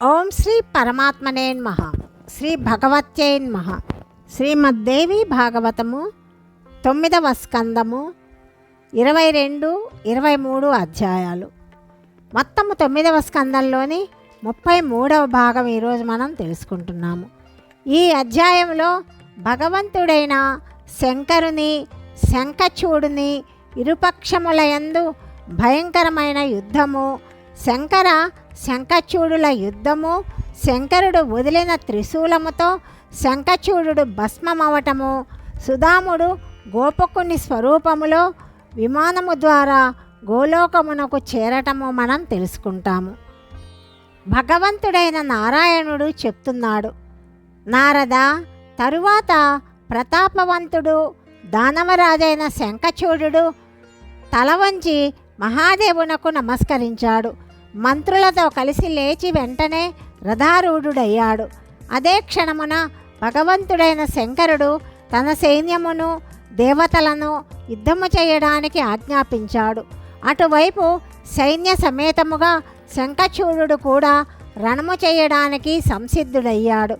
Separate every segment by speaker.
Speaker 1: ఓం శ్రీ పరమాత్మనేన్మహ శ్రీ భగవత్యేన్మహ శ్రీమద్దేవి భాగవతము తొమ్మిదవ స్కందము ఇరవై రెండు ఇరవై మూడు అధ్యాయాలు. మొత్తము తొమ్మిదవ స్కందంలోని ముప్పై మూడవ భాగం ఈరోజు మనం తెలుసుకుంటున్నాము. ఈ అధ్యాయంలో భగవంతుడైన శంకరుని శంఖచూడుని ఇరుపక్షములయందు భయంకరమైన యుద్ధము శంకర శంఖచూడుల యుద్ధము శంకరుడు వదిలిన త్రిశూలముతో శంఖచూడు భస్మమవటము సుధాముడు గోపకుని స్వరూపములో విమానము ద్వారా గోలోకమునకు చేరటము మనం తెలుసుకుంటాము. భగవంతుడైన నారాయణుడు చెప్తున్నాడు నారద తరువాత ప్రతాపవంతుడు దానవరాజైన శంఖచూడు తల వంచి మహాదేవునకు నమస్కరించాడు. మంత్రులతో కలిసి లేచి వెంటనే రథారూఢుడయ్యాడు. అదే క్షణమున భగవంతుడైన శంకరుడు తన సైన్యమును దేవతలను యుద్ధము చేయడానికి ఆజ్ఞాపించాడు. అటువైపు సైన్య సమేతముగా శంఖచూడు కూడా రణము చేయడానికి సంసిద్ధుడయ్యాడు.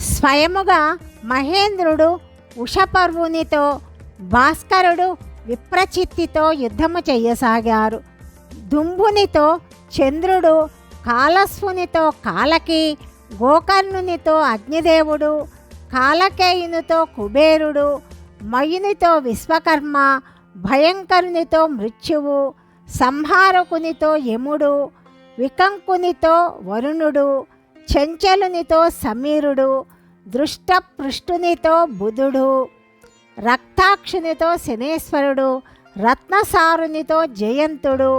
Speaker 1: స్వయముగా మహేంద్రుడు ఉషపర్వునితో భాస్కరుడు విప్రచిత్తితో యుద్ధము చెయ్యసాగారు దుంబునితో చంద్రుడు కాలస్వునితో కాలకి గోకర్ణునితో అగ్నిదేవుడు కాలకేయునితో కుబేరుడు మయునితో విశ్వకర్మ భయంకరునితో మృత్యువు సంహారకునితో యముడు వికంకునితో వరుణుడు చెంచలునితో సమీరుడు దృష్టపృష్టునితో బుధుడు రక్తాక్షునితో శనేశ్వరుడు రత్నసారునితో జయంతుడు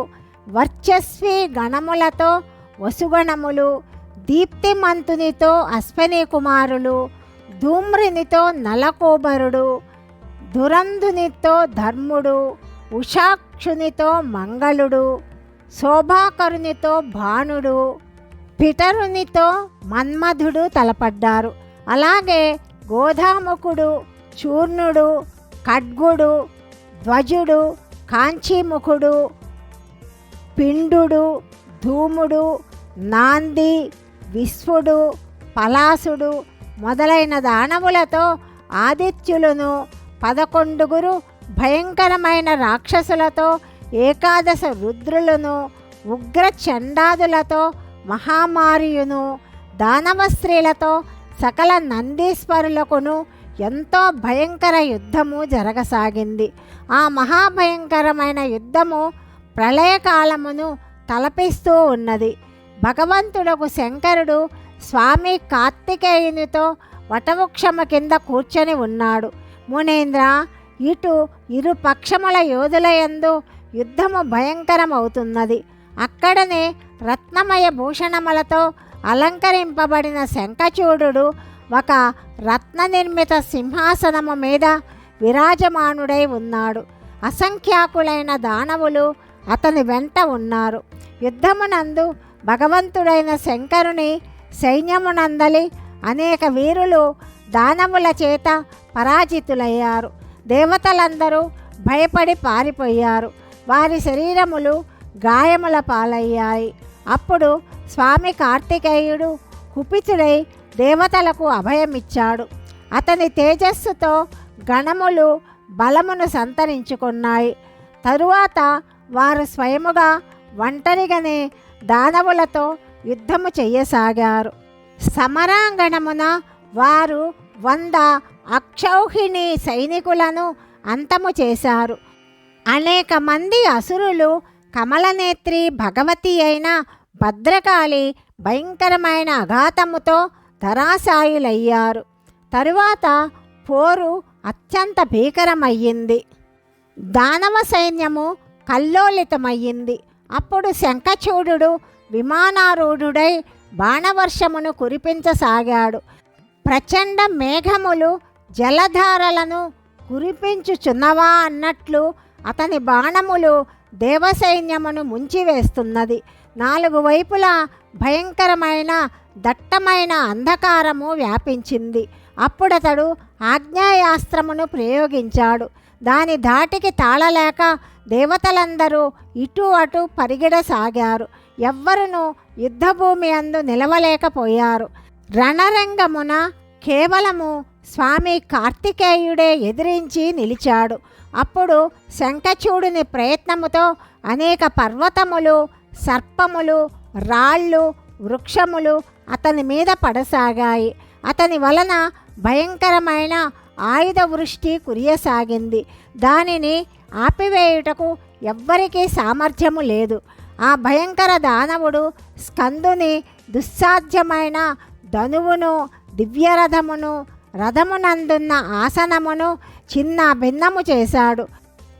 Speaker 1: వర్చస్వి గణములతో వసుగణములు దీప్తిమంతునితో అశ్వని కుమారులు ధూమ్రునితో నలకోబరుడు దురంధునితో ధర్ముడు ఉషాక్షునితో మంగళుడు శోభాకరునితో భానుడు పిటరునితో మన్మధుడు తలపడ్డారు. అలాగే గోధాముఖుడు చూర్ణుడు ఖడ్గుడు ధ్వజుడు కాంచీముఖుడు పిండుడు ధూముడు నాంది విశ్వడు పలాసుడు మొదలైన దానవులతో ఆదిత్యులను పదకొండుగురు భయంకరమైన రాక్షసులతో ఏకాదశ రుద్రులను ఉగ్ర చండాదులతో మహామారియును దానవ స్త్రీలతో సకల నందీశ్వరులకును ఎంతో భయంకర యుద్ధము జరగసాగింది. ఆ మహాభయంకరమైన యుద్ధము ప్రళయకాలమును తలపిస్తూ ఉన్నది. భగవంతుడకు శంకరుడు స్వామి కార్తికేయునితో వటవృక్షమ కింద కూర్చొని ఉన్నాడు. మునేంద్ర ఇటు ఇరు పక్షముల యోధులయందు యుద్ధము భయంకరమవుతున్నది. అక్కడనే రత్నమయ భూషణములతో అలంకరింపబడిన శంఖచూడు ఒక రత్న నిర్మిత సింహాసనము మీద విరాజమానుడై ఉన్నాడు. అసంఖ్యాకులైన దానవులు అతని వెంట ఉన్నారు. యుద్ధమునందు భగవంతుడైన శంకరుని సైన్యమునందలి అనేక వీరులు దానముల చేత పరాజితులయ్యారు. దేవతలందరూ భయపడి పారిపోయారు. వారి శరీరములు గాయముల పాలయ్యాయి. అప్పుడు స్వామి కార్తికేయుడు కుపితుడై దేవతలకు అభయమిచ్చాడు. అతని తేజస్సుతో గణములు బలమును సంతరించుకున్నాయి. తరువాత వారు స్వయముగా ఒంటరిగానే దానవులతో యుద్ధము చెయ్యసాగారు సమరాంగణమున వారు వంద అక్షౌహిణి సైనికులను అంతము చేశారు. అనేక మంది అసురులు కమలనేత్రి భగవతి అయిన భద్రకాళి భయంకరమైన అఘాతముతో ధరాశాయులయ్యారు. తరువాత పోరు అత్యంత భీకరమయ్యింది. దానవ సైన్యము కల్లోలితమయ్యింది. అప్పుడు శంఖచూడు విమానారూఢుడై బాణవర్షమును కురిపించసాగాడు. ప్రచండ మేఘములు జలధారలను కురిపించుచున్నవా అన్నట్లు అతని బాణములు దేవసైన్యమును ముంచివేస్తున్నది. నాలుగు వైపులా భయంకరమైన దట్టమైన అంధకారము వ్యాపించింది. అప్పుడతడు ఆజ్ఞాయాస్త్రమును ప్రయోగించాడు. దాని ధాటికి తాళలేక దేవతలందరూ ఇటు అటు పరిగెడసాగారు. ఎవ్వరును యుద్ధభూమి అందు నిలవలేకపోయారు. రణరంగమున కేవలము స్వామి కార్తికేయుడే ఎదిరించి నిలిచాడు. అప్పుడు శంఖచూడుని ప్రయత్నముతో అనేక పర్వతములు సర్పములు రాళ్ళు వృక్షములు అతని మీద పడసాగాయి. అతని వలన భయంకరమైన ఆయుధ వృష్టి కురియసాగింది. దానిని ఆపివేయుటకు ఎవ్వరికీ సామర్థ్యము లేదు. ఆ భయంకర దానవుడు స్కందుని దుస్సాధ్యమైన ధనువును దివ్యరథమును రథమునందున్న ఆసనమును చిన్న భిన్నము చేశాడు.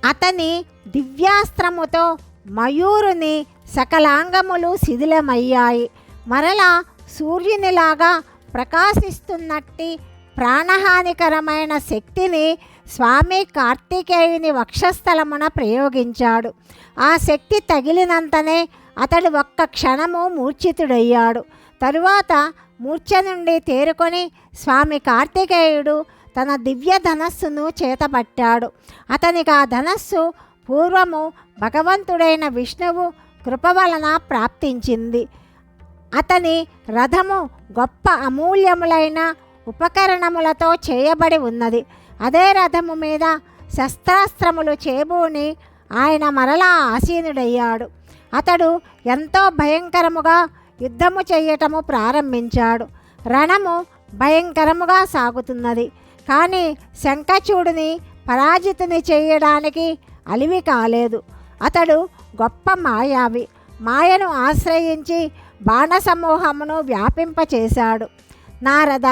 Speaker 1: అతని దివ్యాస్త్రముతో మయూరుని సకలాంగములు శిథిలమయ్యాయి. మరలా సూర్యునిలాగా ప్రకాశిస్తున్నట్టి ప్రాణహానికరమైన శక్తిని స్వామి కార్తికేయుని వక్షస్థలమున ప్రయోగించాడు. ఆ శక్తి తగిలినంతనే అతడు ఒక్క క్షణము మూర్ఛితుడయ్యాడు. తరువాత మూర్ఛ నుండి తేరుకొని స్వామి కార్తికేయుడు తన దివ్య ధనస్సును చేతపట్టాడు. అతనికి ఆ ధనస్సు పూర్వము భగవంతుడైన విష్ణువు కృప వలన ప్రాప్తించింది. అతని రథము గొప్ప అమూల్యములైన ఉపకరణములతో చేయబడి ఉన్నది. అదే రథము మీద శస్త్రాస్త్రములు చేబూని ఆయన మరలా ఆసీనుడయ్యాడు. అతడు ఎంతో భయంకరముగా యుద్ధము చేయటము ప్రారంభించాడు. రణము భయంకరముగా సాగుతున్నది. కానీ శంఖచూడుని పరాజితుని చేయడానికి అలివి కాలేదు. అతడు గొప్ప మాయావి. మాయను ఆశ్రయించి బాణసమూహమును వ్యాపింపచేశాడు. నారద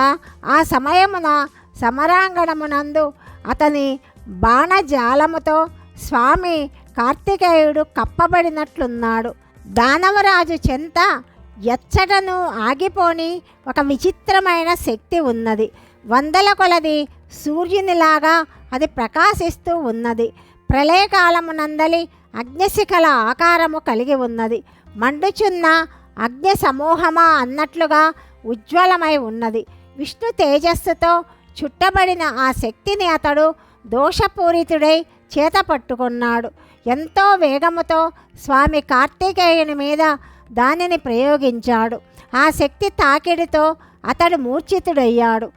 Speaker 1: ఆ సమయమున సమరాంగణమునందు అతని బాణజాలముతో స్వామి కార్తికేయుడు కప్పబడినట్లున్నాడు. దానవరాజు చెంత ఎచ్చటను ఆగిపోని ఒక విచిత్రమైన శక్తి ఉన్నది. వందల కొలది సూర్యునిలాగా అది ప్రకాశిస్తూ ఉన్నది. ప్రళయకాలమునందలి అగ్నిశిఖల ఆకారము కలిగి ఉన్నది. మండుచున్న అగ్ని సమూహమా అన్నట్లుగా ఉజ్వలమై ఉన్నది. విష్ణు తేజస్సుతో చుట్టబడిన ఆ శక్తిని అతడు దోషపూరితుడై చేత పట్టుకున్నాడు ఎంతో వేగముతో స్వామి కార్తికేయుని మీద దానిని ప్రయోగించాడు. ఆ శక్తి తాకిడితో అతడు మూర్ఛితుడయ్యాడు.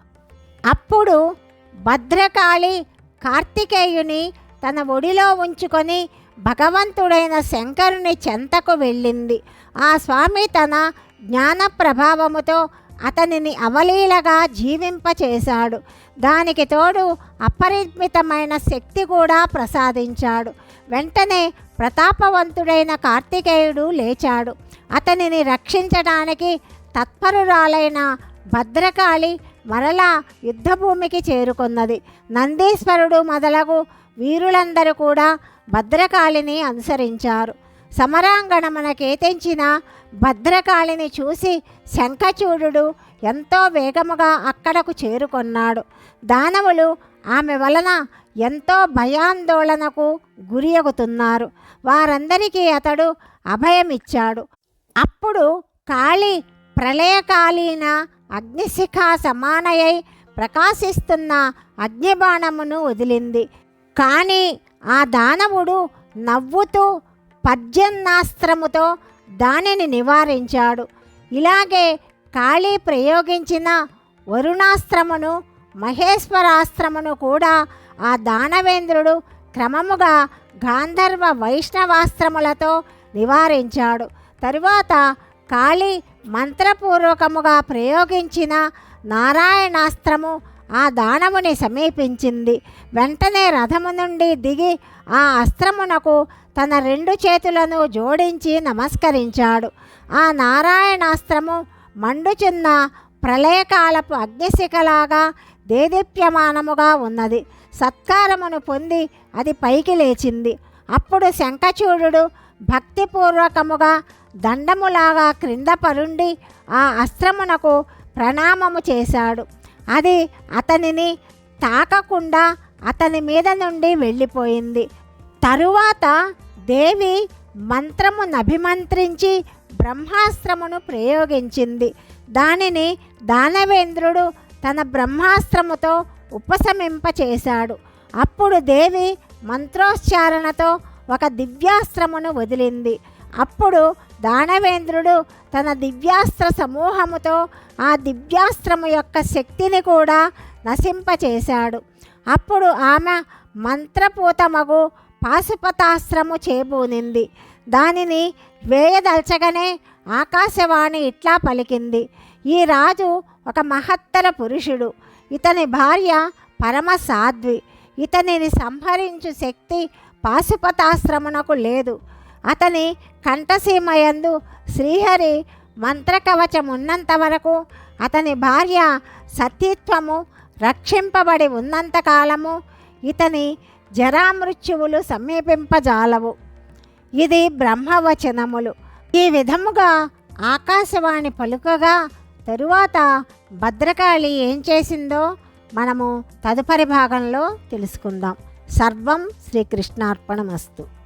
Speaker 1: అప్పుడు భద్రకాళి కార్తికేయుని తన ఒడిలో ఉంచుకొని భగవంతుడైన శంకరుని చెంతకు వెళ్ళింది. ఆ స్వామి తన జ్ఞాన ప్రభావముతో అతనిని అవలీలగా జీవింపచేశాడు. దానికి తోడు అపరిమితమైన శక్తి కూడా ప్రసాదించాడు. వెంటనే ప్రతాపవంతుడైన కార్తికేయుడు లేచాడు. అతనిని రక్షించడానికి తత్పరురాలైన భద్రకాళి మరలా యుద్ధభూమికి చేరుకున్నది. నందీశ్వరుడు మొదలగు వీరులందరూ కూడా భద్రకాళిని అనుసరించారు. సమరాంగణమున కేతించిన భద్రకాళిని చూసి శంఖచూడు ఎంతో వేగముగా అక్కడకు చేరుకొన్నాడు. దానవులు ఆమె వలన ఎంతో భయాందోళనకు గురియగుతున్నారు వారందరికీ అతడు అభయమిచ్చాడు. అప్పుడు కాళి ప్రళయకాలీన అగ్నిశిఖ సమానయై ప్రకాశిస్తున్న అగ్నిబాణమును వదిలింది. కానీ ఆ దానవుడు నవ్వుతూ పర్జన్నాస్త్రముతో దానిని నివారించాడు. ఇలాగే కాళీ ప్రయోగించిన వరుణాస్త్రమును మహేశ్వరాస్త్రమును కూడా ఆ దానవేంద్రుడు క్రమముగా గాంధర్వ వైష్ణవాస్త్రములతో నివారించాడు. తరువాత కాళీ మంత్రపూర్వకముగా ప్రయోగించిన నారాయణాస్త్రము ఆ దానవుని సమీపించింది. వెంటనే రథము నుండి దిగి ఆ అస్త్రమునకు తన రెండు చేతులను జోడించి నమస్కరించాడు. ఆ నారాయణాస్త్రము మండుచున్న ప్రళయకాలపు అగ్నిశిఖలాగా దేదీప్యమానముగా ఉన్నది. సత్కారమును పొంది అది పైకి లేచింది. అప్పుడు శంఖచూడు భక్తిపూర్వకముగా దండములాగా క్రింద పరుండి ఆ అస్త్రమునకు ప్రణామము చేశాడు. అది అతనిని తాకకుండా అతని మీద నుండి వెళ్ళిపోయింది. తరువాత దేవి మంత్రమును అభిమంత్రించి బ్రహ్మాస్త్రమును ప్రయోగించింది. దానిని దానవేంద్రుడు తన బ్రహ్మాస్త్రముతో ఉపశమింపచేశాడు. అప్పుడు దేవి మంత్రోచ్చారణతో ఒక దివ్యాస్త్రమును వదిలింది. అప్పుడు దానవేంద్రుడు తన దివ్యాస్త్ర సమూహముతో ఆ దివ్యాస్త్రము యొక్క శక్తిని కూడా నశింపచేశాడు. అప్పుడు ఆమె మంత్రపూతమగు పాశుపతాస్త్రము చేబూనింది. దానిని వేయదల్చగానే ఆకాశవాణి ఇట్లా పలికింది. ఈ రాజు ఒక మహత్తర పురుషుడు. ఇతని భార్య పరమ సాధ్వి. ఇతనిని సంహరించు శక్తి పాశుపతాశ్రమునకు లేదు. అతని కంఠసీమయందు శ్రీహరి మంత్రకవచం ఉన్నంత వరకు అతని భార్య సతీత్వము రక్షింపబడి ఉన్నంత కాలము ఇతని జరామృత్యువులు సమీపింపజాలవు. ఇది బ్రహ్మవచనములు. ఈ విధముగా ఆకాశవాణి పలుకగా తరువాత భద్రకాళి ఏం చేసిందో మనము తదుపరి భాగంలో తెలుసుకుందాం. సర్వం శ్రీకృష్ణార్పణమస్తు.